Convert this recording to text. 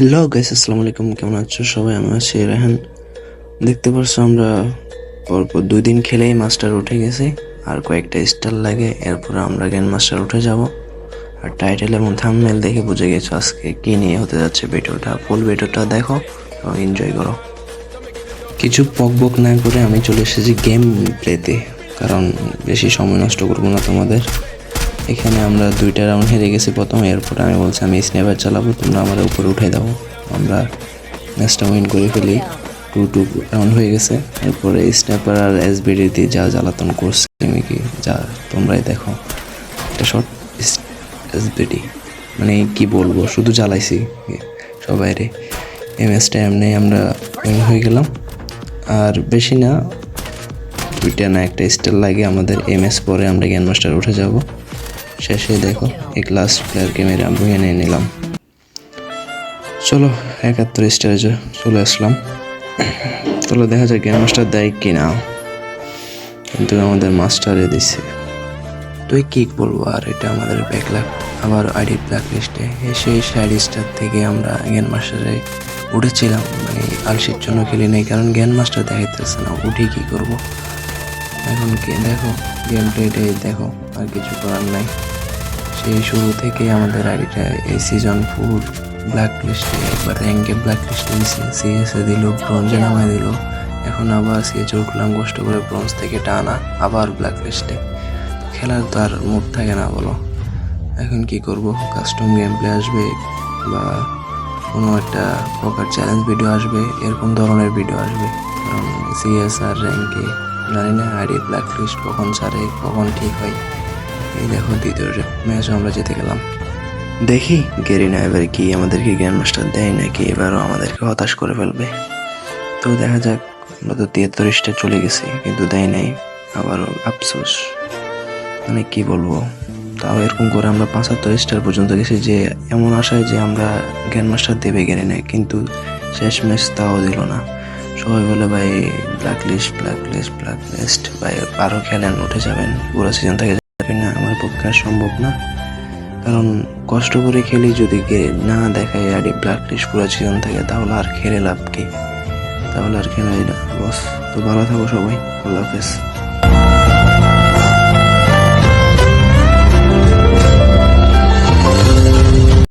Hello guys আসসালামু আলাইকুম। কেমন আছো সবাই? আমি আছি রেহান। দেখতে পারছ আমরা পরপর দুই দিন খেলেই মাস্টার উঠে গেছে। আর কয়েকটা স্টার লাগে, এরপর আমরা গ্র্যান্ড মাস্টার উঠে যাব। আর টাইটেল এবং থাম্বনেল দেখে বুঝে গেছো আজকে কি নিয়ে হতে যাচ্ছে ভিডিওটা। ফুল ভিডিওটা দেখো এবং এনজয় করো। কিছু পক বক না করে আমি চলে এসেছি গেম প্লেতে কারণ বেশি সময় নষ্ট করব না তোমাদের। এখানে আমরা দুইটা রাউন্ড হেরে গেছি প্রথম, এরপর আমি বলছি, আমি স্নেপার চালাবো, তোমরা আমার উপরে উঠে দাও। আমরা ম্যাচটা উইন করে ফেলি। টু টু রাউন্ড হয়ে গেছে। এরপরে স্নেপার আর এসবিডি দিয়ে যা জ্বালাতন করছে আমি কি যা, তোমরাই দেখো। একটা শর্ট এসবিডি মানে কি বলব, শুধু জ্বালাইছি সবাই রে এই ম্যাচটা এমনি আমরা উইন হয়ে গেলাম। আর বেশি না, দুইটা না, একটা স্টার লাগে আমাদের। এম এস পরে আমরা জ্ঞান মাস্টার উঠে যাব। শেষে দেখো, এই ক্লাস প্লেয়ারকে মেরে আমি এনে নিলাম। চলো, একাত্তর স্টারে চলে আসলাম। চলো দেখা যায় জ্ঞান মাস্টার দেয় কি না কিন্তু আমাদের মাস্টারে দিছে। তুই কি বলব, আর এটা আমাদের ব্যাকলাগ আবার আইডি ব্ল্যাক লিস্টে সেই সাইড স্টার থেকে আমরা জ্ঞান মাস্টারে উঠেছিলাম। মানে আলসির জন্য খেলি নাই, কারণ জ্ঞান মাস্টার দেখাইতেছে না, উঠে কি করব? এখন কি দেখো গেম প্লেটাই দেখো, আর কিছু করার নাই। সেই শুরু থেকে আমাদের আইডিটা এই সিজন ফোর ব্ল্যাক লিস্টে একবার র্যাঙ্কে ব্ল্যাক লিস্টে দিছে সিএসএ দিল ব্রঞ্জে নামায় দিল। এখন আবার সিএচ উঠলাম, কষ্ট করে ব্রঞ্জ থেকে টানা আবার ব্ল্যাক লিস্টে খেলার তো আর মুড থাকে না বলো। এখন কি করব? কাস্টম গেম প্লে আসবে বা কোনো একটা প্রকার চ্যালেঞ্জ ভিডিও আসবে, এরকম ধরনের ভিডিও আসবে। কারণ সিএস আর র্যাঙ্কে জানি না আইডি ব্ল্যাক লিস্ট কখন ছাড়ে, কখন ঠিক হয়। এই দেখো দ্বিতীয় ম্যাচ আমরা জিতে গেলাম। দেখি গেরিনা এবার কি আমাদেরকে জ্ঞান মাস্টার দেয় নাকি এবারও আমাদেরকে হতাশ করে ফেলবে। তো দেখা যাক, আমরা তো তিয়াত্তর স্টার চলে গেছি, কিন্তু দেয় নাই। আবারও আফসোস। মানে কি বলব? তাও এরকম করে আমরা পঁচাত্তর স্টার পর্যন্ত গেছি যে, এমন আশায় যে আমরা জ্ঞান মাস্টার দেবে গেলে নাই, কিন্তু শেষ ম্যাচ তাও দিল না। সবাই বলে, ভাই black list black list black list ভাই আরও খেলেন, উঠে যাবেন। পুরো সিজন থেকে যাবেন না। পক্ষে আর সম্ভব না। কারণ কষ্ট করে খেলি যদি না দেখায় আর ব্ল্যাক লিস্ট পুরো সিজন থাকে, তাহলে আর খেলে লাভ কি? তাহলে আর খেলাই না? বস, তো ভালো থাকো সবাই। আল্লাহ হাফেজ।